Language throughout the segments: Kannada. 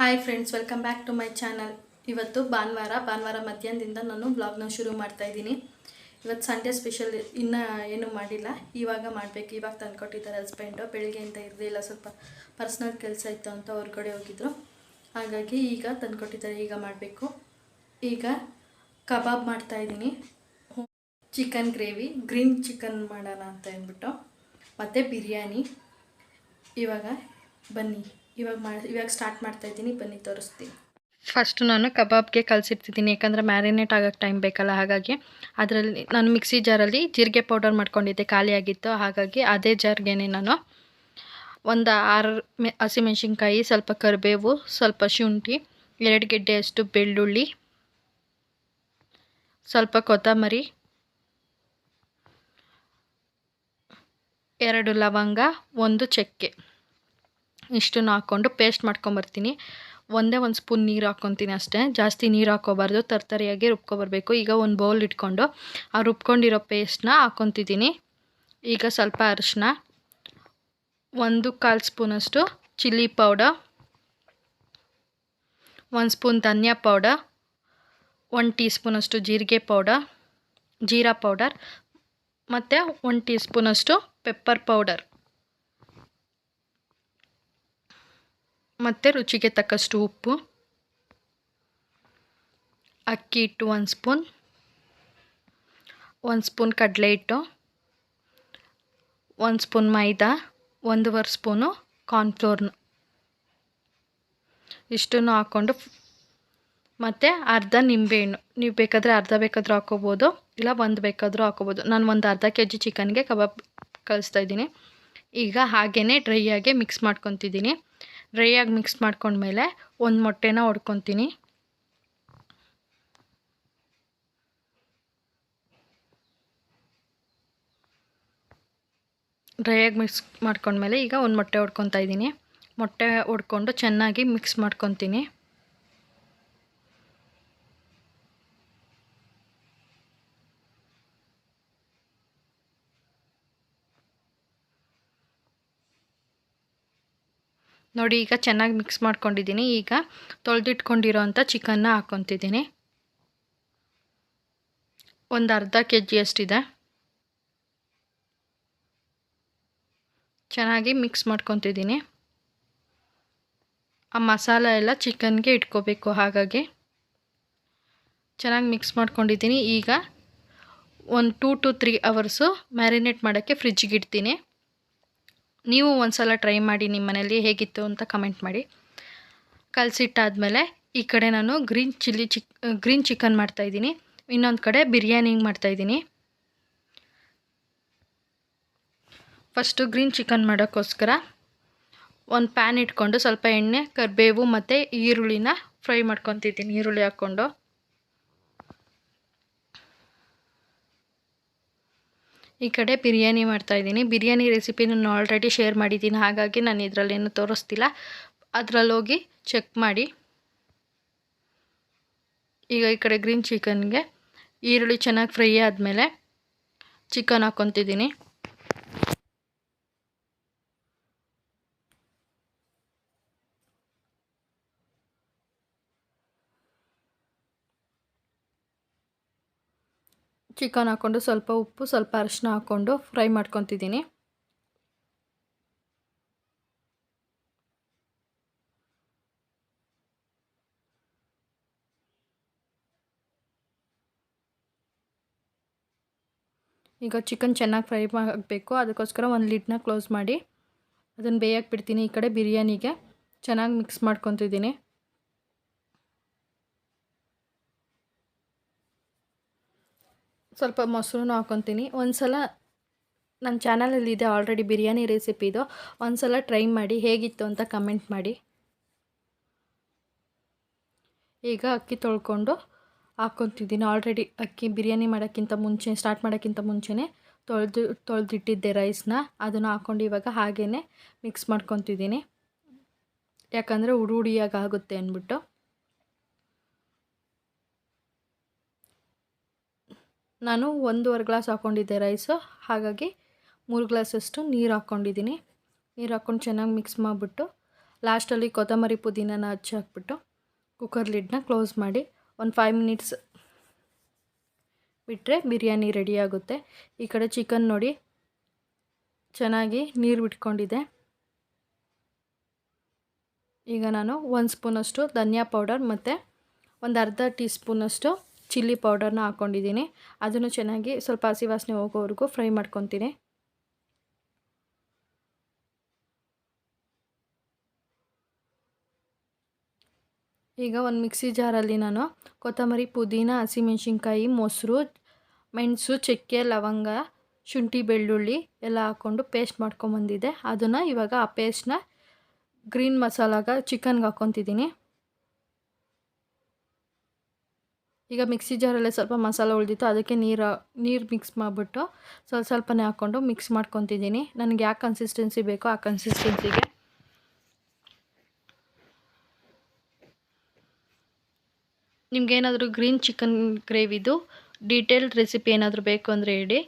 Hi friends welcome back to my channel ಇವತ್ತು ಭಾನುವಾರ ಭಾನುವಾರ ಮಧ್ಯಾಹ್ನದಿಂದ ನಾನು ಬ್ಲಾಗ್ನ ಶುರು ಮಾಡ್ತಾ ಇದ್ದೀನಿ. ಇವತ್ತು ಸಂಡೇ ಸ್ಪೆಷಲ್ ಇನ್ನೂ ಏನೂ ಮಾಡಿಲ್ಲ. ಇವಾಗ ಮಾಡಬೇಕು. ಇವಾಗ ತಂದ್ಕೊಟ್ಟಿದ್ದಾರೆ ಹಸ್ಬೆಂಡು ಬೆಳಿಗ್ಗೆಯಿಂದ ಇರಲಿಲ್ಲ ಸ್ವಲ್ಪ ಪರ್ಸ್ನಲ್ ಕೆಲಸ ಇತ್ತು ಅಂತ ಹೊರಗಡೆ ಹೋಗಿದ್ರು. ಹಾಗಾಗಿ ಈಗ ತಂದ್ಕೊಟ್ಟಿದ್ದಾರೆ. ಈಗ ಮಾಡಬೇಕು. ಈಗ ಕಬಾಬ್ ಮಾಡ್ತಾ ಇದ್ದೀನಿ. ಚಿಕನ್ ಗ್ರೇವಿ ಗ್ರೀನ್ ಚಿಕನ್ ಮಾಡೋಣ ಅಂತ ಅಂದ್ಬಿಟ್ಟು. ಮತ್ತು ಬಿರಿಯಾನಿ. ಇವಾಗ ಬನ್ನಿ. ಇವಾಗ ಮಾಡಿ, ಇವಾಗ ಸ್ಟಾರ್ಟ್ ಮಾಡ್ತಾ ಇದ್ದೀನಿ, ಬನ್ನಿ ತೋರಿಸ್ತೀನಿ. ಫಸ್ಟ್ ನಾನು ಕಬಾಬ್ಗೆ ಕಲಸಿರ್ತಿದ್ದೀನಿ, ಯಾಕಂದರೆ ಮ್ಯಾರಿನೇಟ್ ಆಗೋಕ್ಕೆ ಟೈಮ್ ಬೇಕಲ್ಲ, ಹಾಗಾಗಿ. ಅದರಲ್ಲಿ ನಾನು ಮಿಕ್ಸಿ ಜಾರಲ್ಲಿ ಜೀರಿಗೆ ಪೌಡರ್ ಮಾಡ್ಕೊಂಡಿದ್ದೆ ಖಾಲಿಯಾಗಿತ್ತು ಹಾಗಾಗಿ ಅದೇ ಜಾರ್ಗೆ ನಾನು. ಒಂದು ಆರು ಮೆ ಹಸಿಮೆಣ್ಸಿನ್ಕಾಯಿ ಸ್ವಲ್ಪ ಕರಿಬೇವು, ಸ್ವಲ್ಪ ಶುಂಠಿ, ಎರಡು ಗೆಡ್ಡೆಯಷ್ಟು ಬೆಳ್ಳುಳ್ಳಿ, ಸ್ವಲ್ಪ ಕೊತ್ತಂಬರಿ, ಎರಡು ಲವಂಗ, ಒಂದು ಚಕ್ಕೆ. ಇಷ್ಟನ್ನು ಹಾಕ್ಕೊಂಡು ಪೇಸ್ಟ್ ಮಾಡ್ಕೊಂಬರ್ತೀನಿ. ಒಂದೇ ಒಂದು ಸ್ಪೂನ್ ನೀರು ಹಾಕ್ಕೊತೀನಿ ಅಷ್ಟೇ. ಜಾಸ್ತಿ ನೀರು ಹಾಕ್ಕೋಬಾರ್ದು, ತರ್ತರಿಯಾಗಿ ರುಬ್ಕೊಬರ್ಬೇಕು. ಈಗ ಒಂದು ಬೌಲ್ ಇಟ್ಕೊಂಡು ಆ ರುಬ್ಕೊಂಡಿರೋ ಪೇಸ್ಟ್ನ ಹಾಕ್ಕೊತಿದ್ದೀನಿ. ಈಗ ಸ್ವಲ್ಪ ಅರಿಶಿನ ಒಂದು ಕಾಲು ಸ್ಪೂನಷ್ಟು ಚಿಲ್ಲಿ ಪೌಡರ್, ಒಂದು ಸ್ಪೂನ್ ಧನಿಯಾ ಪೌಡರ್, ಒಂದು ಟೀ ಸ್ಪೂನಷ್ಟು ಜೀರಿಗೆ ಪೌಡರ್, ಜೀರಾ ಪೌಡರ್, ಮತ್ತು ಒಂದು ಟೀ ಸ್ಪೂನಷ್ಟು ಪೆಪ್ಪರ್ ಪೌಡರ್. ಮತ್ತು ರುಚಿಗೆ ತಕ್ಕಷ್ಟು ಉಪ್ಪು, ಅಕ್ಕಿ ಹಿಟ್ಟು ಒಂದು ಸ್ಪೂನ್ ಒಂದು ಸ್ಪೂನ್ ಕಡಲೆ ಹಿಟ್ಟು, ಒಂದು ಸ್ಪೂನ್ ಮೈದಾ, ಒಂದೂವರೆ ಸ್ಪೂನು ಕಾರ್ನ್ಫ್ಲೋರ್ನ ಇಷ್ಟನ್ನು ಹಾಕ್ಕೊಂಡು ಮತ್ತು ಅರ್ಧ ನಿಂಬೆಹಣ್ಣು ನೀವು ಬೇಕಾದರೆ ಅರ್ಧ ಬೇಕಾದರೂ ಹಾಕ್ಕೋಬೋದು, ಇಲ್ಲ ಒಂದು ಬೇಕಾದರೂ ಹಾಕ್ಕೋಬೋದು. ನಾನು ಒಂದು ಅರ್ಧ ಕೆ ಜಿ ಚಿಕನ್ಗೆ ಕಬಾಬ್ ಕಳಿಸ್ತಾ ಇದ್ದೀನಿ. ಈಗ ಹಾಗೇ ಡ್ರೈಯಾಗೆ ಮಿಕ್ಸ್ ಮಾಡ್ಕೊತಿದ್ದೀನಿ. ಡ್ರೈಯಾಗಿ ಮಿಕ್ಸ್ ಮಾಡ್ಕೊಂಡ್ಮೇಲೆ ಒಂದು ಮೊಟ್ಟೆನ ಹೊಡ್ಕೊತೀನಿ ಡ್ರೈಯಾಗಿ ಮಿಕ್ಸ್ ಮಾಡ್ಕೊಂಡ್ಮೇಲೆ ಈಗ ಒಂದು ಮೊಟ್ಟೆ ಹೊಡ್ಕೊತಾ ಇದ್ದೀನಿ. ಮೊಟ್ಟೆ ಹೊಡ್ಕೊಂಡು ಚೆನ್ನಾಗಿ ಮಿಕ್ಸ್ ಮಾಡ್ಕೊತೀನಿ. ನೋಡಿ, ಈಗ ಚೆನ್ನಾಗಿ ಮಿಕ್ಸ್ ಮಾಡ್ಕೊಂಡಿದ್ದೀನಿ. ಈಗ ತೊಳೆದಿಟ್ಕೊಂಡಿರೋ ಅಂಥ ಚಿಕನ್ನ ಹಾಕ್ಕೊತಿದ್ದೀನಿ ಒಂದು ಅರ್ಧ ಕೆ ಜಿ ಅಷ್ಟಿದೆ ಚೆನ್ನಾಗಿ ಮಿಕ್ಸ್ ಮಾಡ್ಕೊತಿದ್ದೀನಿ. ಆ ಮಸಾಲ ಎಲ್ಲ ಚಿಕನ್ಗೆ ಇಟ್ಕೋಬೇಕು ಹಾಗಾಗಿ. ಚೆನ್ನಾಗಿ ಮಿಕ್ಸ್ ಮಾಡ್ಕೊಂಡಿದ್ದೀನಿ. ಈಗ ಒಂದು two to three hours marinate ಮಾಡೋಕ್ಕೆ ಫ್ರಿಜ್ಗೆ ಇಡ್ತೀನಿ. ನೀವು ಒಂದು ಸಲ ಟ್ರೈ ಮಾಡಿ ನಿಮ್ಮ ಮನೇಲಿ ಹೇಗಿತ್ತು ಅಂತ ಕಮೆಂಟ್ ಮಾಡಿ. ಕಲಸಿಟ್ಟಾದಮೇಲೆ ಈ ಕಡೆ ನಾನು green chilli chick green chicken ಮಾಡ್ತಾಯಿದ್ದೀನಿ ಇನ್ನೊಂದು ಕಡೆ ಬಿರಿಯಾನಿ ಮಾಡ್ತಾಯಿದ್ದೀನಿ ಫಸ್ಟು ಗ್ರೀನ್ ಚಿಕನ್ ಮಾಡೋಕ್ಕೋಸ್ಕರ ಒಂದು ಪ್ಯಾನ್ ಇಟ್ಕೊಂಡು ಸ್ವಲ್ಪ ಎಣ್ಣೆ, ಕರಿಬೇವು ಮತ್ತು ಈರುಳ್ಳಿನ ಫ್ರೈ ಮಾಡ್ಕೊತಿದ್ದೀನಿ, ಈರುಳ್ಳಿ ಹಾಕ್ಕೊಂಡು. ಈ ಕಡೆ ಬಿರಿಯಾನಿ ಮಾಡ್ತಾಯಿದ್ದೀನಿ ಬಿರಿಯಾನಿ ರೆಸಿಪಿ ನಾನು ಆಲ್ರೆಡಿ ಶೇರ್ ಮಾಡಿದ್ದೀನಿ. ಹಾಗಾಗಿ ನಾನು ಇದರಲ್ಲೇನು ತೋರಿಸ್ತಿಲ್ಲ. ಅದರಲ್ಲೋಗಿ ಚೆಕ್ ಮಾಡಿ. ಈಗ ಈ ಕಡೆ ಗ್ರೀನ್ ಚಿಕನ್ಗೆ ಈರುಳ್ಳಿ ಚೆನ್ನಾಗಿ ಫ್ರೈ ಆದಮೇಲೆ ಚಿಕನ್ ಹಾಕ್ಕೊತಿದ್ದೀನಿ. ಚಿಕನ್ ಹಾಕ್ಕೊಂಡು ಸ್ವಲ್ಪ ಉಪ್ಪು, ಸ್ವಲ್ಪ ಅರಿಶಿನ ಹಾಕ್ಕೊಂಡು ಫ್ರೈ ಮಾಡ್ಕೊತಿದ್ದೀನಿ. ಈಗ ಚಿಕನ್ ಚೆನ್ನಾಗಿ ಫ್ರೈ ಆಗಬೇಕು. ಅದಕ್ಕೋಸ್ಕರ ಒಂದು ಲಿಡ್ನ ಕ್ಲೋಸ್ ಮಾಡಿ ಅದನ್ನು ಬೇಯಕ್ಕೆ ಬಿಡ್ತೀನಿ ಈ ಕಡೆ ಬಿರಿಯಾನಿಗೆ. ಚೆನ್ನಾಗಿ ಮಿಕ್ಸ್ ಮಾಡ್ಕೊತಿದ್ದೀನಿ. ಸ್ವಲ್ಪ ಮೊಸರು ಹಾಕ್ಕೊತೀನಿ ಒಂದು ಸಲ ನನ್ನ ಚಾನಲಲ್ಲಿ ಇದೆ ಆಲ್ರೆಡಿ ಬಿರಿಯಾನಿ ರೆಸಿಪಿದು ಒಂದು ಸಲ ಟ್ರೈ ಮಾಡಿ ಹೇಗಿತ್ತು ಅಂತ ಕಮೆಂಟ್ ಮಾಡಿ. ಈಗ ಅಕ್ಕಿ ತೊಳ್ಕೊಂಡು ಹಾಕ್ಕೊತಿದ್ದೀನಿ ಆಲ್ರೆಡಿ ಅಕ್ಕಿ ಬಿರಿಯಾನಿ ಮಾಡೋಕ್ಕಿಂತ ಮುಂಚೆ ಸ್ಟಾರ್ಟ್ ಮಾಡೋಕ್ಕಿಂತ ಮುಂಚೆನೇ ತೊಳೆದು, ತೊಳೆದಿಟ್ಟಿದ್ದೆ ರೈಸ್ನ ಅದನ್ನು ಹಾಕ್ಕೊಂಡು ಇವಾಗ ಹಾಗೇ ಮಿಕ್ಸ್ ಮಾಡ್ಕೊತಿದ್ದೀನಿ. ಯಾಕಂದರೆ ಹುಡು ಹುಡಿಯಾಗಿ ಆಗುತ್ತೆ ಅಂದ್ಬಿಟ್ಟು. ನಾನು ಒಂದೂವರೆ ಗ್ಲಾಸ್ ಹಾಕ್ಕೊಂಡಿದ್ದೆ ರೈಸು. ಹಾಗಾಗಿ ಮೂರು ಗ್ಲಾಸಷ್ಟು ನೀರು ಹಾಕ್ಕೊಂಡಿದ್ದೀನಿ. ನೀರು ಹಾಕ್ಕೊಂಡು ಚೆನ್ನಾಗಿ ಮಿಕ್ಸ್ ಮಾಡಿಬಿಟ್ಟು ಲಾಸ್ಟಲ್ಲಿ ಕೊತ್ತಂಬರಿ ಪುದೀನನ ಹಚ್ಚಿ ಹಾಕ್ಬಿಟ್ಟು ಕುಕ್ಕರ್ ಲಿಡ್ನ ಕ್ಲೋಸ್ ಮಾಡಿ ಒಂದು ಫೈವ್ ಮಿನಿಟ್ಸ್ ಬಿಟ್ಟರೆ ಬಿರಿಯಾನಿ ರೆಡಿ ಆಗುತ್ತೆ. ಈ ಕಡೆ ಚಿಕನ್ ನೋಡಿ ಚೆನ್ನಾಗಿ ನೀರು ಬಿಟ್ಕೊಂಡಿದೆ. ಈಗ ನಾನು ಒಂದು ಸ್ಪೂನಷ್ಟು ಧನಿಯಾ ಪೌಡರ್ ಮತ್ತು ಒಂದು ಅರ್ಧ ಟೀ ಸ್ಪೂನಷ್ಟು ಚಿಲ್ಲಿ ಪೌಡರ್ನ ಹಾಕ್ಕೊಂಡಿದ್ದೀನಿ. ಅದನ್ನು ಚೆನ್ನಾಗಿ ಸ್ವಲ್ಪ ಹಸಿ ವಾಸನೆ ಹೋಗೋವರೆಗೂ ಫ್ರೈ ಮಾಡ್ಕೊತೀನಿ. ಈಗ ಒಂದು ಮಿಕ್ಸಿ ಜಾರಲ್ಲಿ ನಾನು ಕೊತ್ತಂಬರಿ, ಪುದೀನ, ಹಸಿಮೆಣ್ಸಿನ್ಕಾಯಿ, ಮೊಸರು, ಮೆಣಸು, ಚಕ್ಕೆ, ಲವಂಗ, ಶುಂಠಿ, ಬೆಳ್ಳುಳ್ಳಿ ಎಲ್ಲ ಹಾಕ್ಕೊಂಡು ಪೇಸ್ಟ್ ಮಾಡ್ಕೊಂಬಂದಿದ್ದೆ. ಅದನ್ನು ಇವಾಗ ಆ ಪೇಸ್ಟ್ನ ಗ್ರೀನ್ ಮಸಾಲಾಗ ಚಿಕನ್ಗೆ ಹಾಕ್ಕೊತಿದ್ದೀನಿ. ಈಗ ಮಿಕ್ಸಿ ಜಾರಲ್ಲೇ ಸ್ವಲ್ಪ ಮಸಾಲ ಉಳಿದಿತ್ತು, ಅದಕ್ಕೆ ನೀರು ನೀರು ಮಿಕ್ಸ್ ಮಾಡಿಬಿಟ್ಟು ಸ್ವಲ್ಪ ಸ್ವಲ್ಪನೇ ಹಾಕ್ಕೊಂಡು ಮಿಕ್ಸ್ ಮಾಡ್ಕೊತಿದ್ದೀನಿ. ನನಗೆ ಯಾವ ಕನ್ಸಿಸ್ಟೆನ್ಸಿ ಬೇಕೋ ಆ ಕನ್ಸಿಸ್ಟೆನ್ಸಿಗೆ ನಿಮಗೇನಾದರೂ ಗ್ರೀನ್ ಚಿಕನ್ ಗ್ರೇವಿದು ಡೀಟೇಲ್ಡ್ ರೆಸಿಪಿ ಏನಾದರೂ ಬೇಕು ಅಂದರೆ ಹೇಳಿ.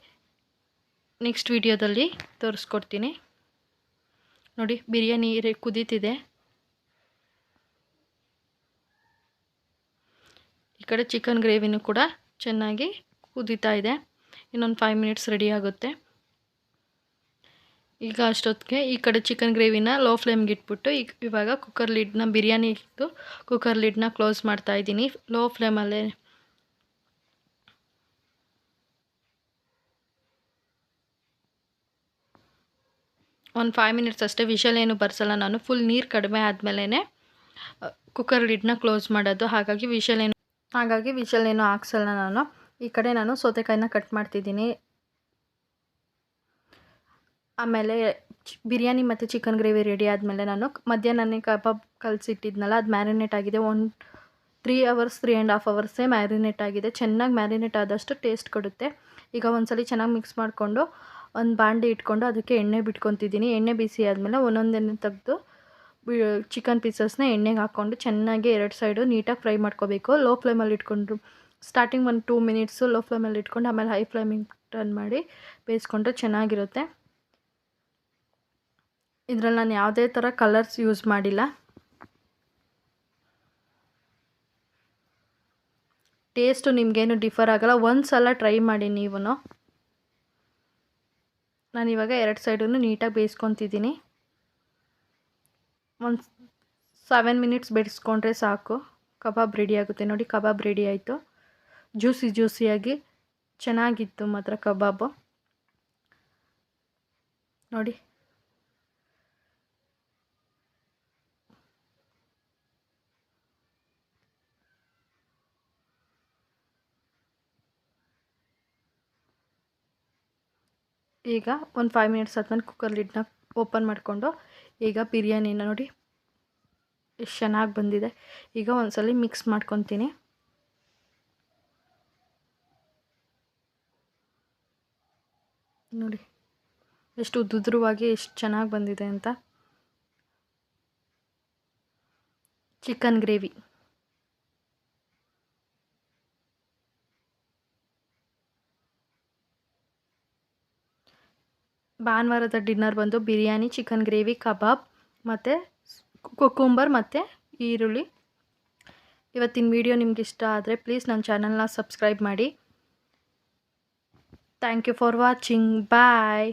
ನೆಕ್ಸ್ಟ್ ವಿಡಿಯೋದಲ್ಲಿ ತೋರಿಸ್ಕೊಡ್ತೀನಿ. ನೋಡಿ, ಬಿರಿಯಾನಿ ಕುದೀತಿದೆ. ಈ ಕಡೆ ಚಿಕನ್ ಗ್ರೇವಿನೂ ಕೂಡ ಚೆನ್ನಾಗಿ ಕುದೀತಾ ಇದೆ. ಇನ್ನೊಂದು ಫೈವ್ ಮಿನಿಟ್ಸ್ ರೆಡಿ ಆಗುತ್ತೆ. ಈಗ ಅಷ್ಟೊತ್ತಿಗೆ ಈ ಕಡೆ ಚಿಕನ್ ಗ್ರೇವಿನ ಲೋ ಫ್ಲೇಮ್ಗೆ ಇಟ್ಬಿಟ್ಟು ಈಗ ಇವಾಗ ಕುಕ್ಕರ್ ಲಿಡ್ನ ಬಿರಿಯಾನಿ ಇಟ್ಟು ಕುಕ್ಕರ್ ಲಿಡ್ನ ಕ್ಲೋಸ್ ಮಾಡ್ತಾ ಇದ್ದೀನಿ. ಲೋ ಫ್ಲೇಮಲ್ಲೇ ಒಂದು ಫೈವ್ ಮಿನಿಟ್ಸ್ ಅಷ್ಟೇ ವಿಷಲ್ ಏನು ಬರ್ಸಲ್ಲ ನಾನು. ಫುಲ್ ನೀರು ಕಡಿಮೆ ಆದಮೇಲೆ ಕುಕ್ಕರ್ ಲಿಡ್ನ ಕ್ಲೋಸ್ ಮಾಡೋದು. ಹಾಗಾಗಿ ವಿಷಲ್ ಏನು ಹಾಗಾಗಿ ವಿಷಲ್ ಏನು ಹಾಕ್ಸಲ್ಲ ನಾನು. ಈ ಕಡೆ ನಾನು ಸೌತೆಕಾಯಿನ ಕಟ್ ಮಾಡ್ತಿದ್ದೀನಿ. ಆಮೇಲೆ ಬಿರಿಯಾನಿ ಮತ್ತು ಚಿಕನ್ ಗ್ರೇವಿ ರೆಡಿ ಆದಮೇಲೆ ನಾನು ಮಧ್ಯಾಹ್ನನೇ ಕಬಾಬ್ ಕಲಸಿಟ್ಟಿದ್ನಲ್ಲ, ಅದು ಮ್ಯಾರಿನೇಟ್ ಆಗಿದೆ. One three hours three and half ಅವರ್ಸೇ marinate ಆಗಿದೆ. ಚೆನ್ನಾಗಿ ಮ್ಯಾರಿನೇಟ್ ಆದಷ್ಟು ಟೇಸ್ಟ್ ಕೊಡುತ್ತೆ. ಈಗ ಒಂದ್ಸಲ ಚೆನ್ನಾಗಿ ಮಿಕ್ಸ್ ಮಾಡಿಕೊಂಡು ಒಂದು ಬಾಂಡೆ ಇಟ್ಕೊಂಡು ಅದಕ್ಕೆ ಎಣ್ಣೆ ಬಿಟ್ಕೊತಿದ್ದೀನಿ. ಎಣ್ಣೆ ಬಿಸಿ ಆದಮೇಲೆ ಒಂದೊಂದೆಣ್ಣೆ ತೆಗೆದು ಚಿಕನ್ ಪೀಸಸ್ನ ಎಣ್ಣೆಗೆ ಹಾಕ್ಕೊಂಡು ಚೆನ್ನಾಗಿ ಎರಡು ಸೈಡು ನೀಟಾಗಿ ಫ್ರೈ ಮಾಡ್ಕೋಬೇಕು. ಲೋ ಫ್ಲೇಮಲ್ಲಿ ಇಟ್ಕೊಂಡು ಸ್ಟಾರ್ಟಿಂಗ್ ಒಂದು ಟೂ ಮಿನಿಟ್ಸು ಲೋ ಫ್ಲೇಮಲ್ಲಿ ಇಟ್ಕೊಂಡು ಆಮೇಲೆ ಹೈ ಫ್ಲೇಮಿಗೆ ಟರ್ನ್ ಮಾಡಿ ಬೇಯಿಸ್ಕೊಂಡ್ರೆ ಚೆನ್ನಾಗಿರುತ್ತೆ. ಇದರಲ್ಲಿ ನಾನು ಯಾವುದೇ ಥರ ಕಲರ್ಸ್ ಯೂಸ್ ಮಾಡಿಲ್ಲ. ಟೇಸ್ಟು ನಿಮಗೇನು ಡಿಫರ್ ಆಗೋಲ್ಲ. ಒಂದು ಸಲ ಟ್ರೈ ಮಾಡಿ ನೀವು ನಾನಿವಾಗ ಎರಡು ಸೈಡೂ ನೀಟಾಗಿ ಬೇಯಿಸ್ಕೊತಿದ್ದೀನಿ. ಒಂದು ಸೆವೆನ್ ಮಿನಿಟ್ಸ್ ಬೆಡಿಸ್ಕೊಂಡ್ರೆ ಸಾಕು. ಕಬಾಬ್ ರೆಡಿ ಆಗುತ್ತೆ. ನೋಡಿ, ಕಬಾಬ್ ರೆಡಿ ಆಯಿತು. ಜ್ಯೂಸಿ ಜ್ಯೂಸಿಯಾಗಿ ಚೆನ್ನಾಗಿತ್ತು ಮಾತ್ರ ಕಬಾಬು. ನೋಡಿ. ಈಗ ಒಂದು ಫೈವ್ ಮಿನಿಟ್ಸ್ ಆದ್ಮೇಲೆ ಕುಕ್ಕರ್ ಲಿಡ್ನ ಓಪನ್ ಮಾಡಿಕೊಂಡು ಈಗ ಬಿರಿಯಾನಿನ ನೋಡಿ, ಎಷ್ಟು ಚೆನ್ನಾಗಿ ಬಂದಿದೆ. ಈಗ ಒಂದ್ಸಲ ಮಿಕ್ಸ್ ಮಾಡ್ಕೊತೀನಿ. ನೋಡಿ, ಎಷ್ಟು ಉದ್ದುದ್ರವಾಗಿ ಎಷ್ಟು ಚೆನ್ನಾಗಿ ಬಂದಿದೆ ಅಂತ. Chicken gravy. ಭಾನುವಾರದ ಡಿನ್ನರ್ ಬಂದು ಬಿರಿಯಾನಿ, ಚಿಕನ್ ಗ್ರೇವಿ, ಕಬಾಬ್ ಮತ್ತು ಕುಕ್ಕುಂಬರ್ ಮತ್ತು ಈರುಳ್ಳಿ. ಇವತ್ತಿನ ವಿಡಿಯೋ ನಿಮ್ಗೆ ಇಷ್ಟ ಆದರೆ ಪ್ಲೀಸ್ ನನ್ನ ಚಾನಲ್ನ ಸಬ್ಸ್ಕ್ರೈಬ್ ಮಾಡಿ. Thank you for watching. Bye.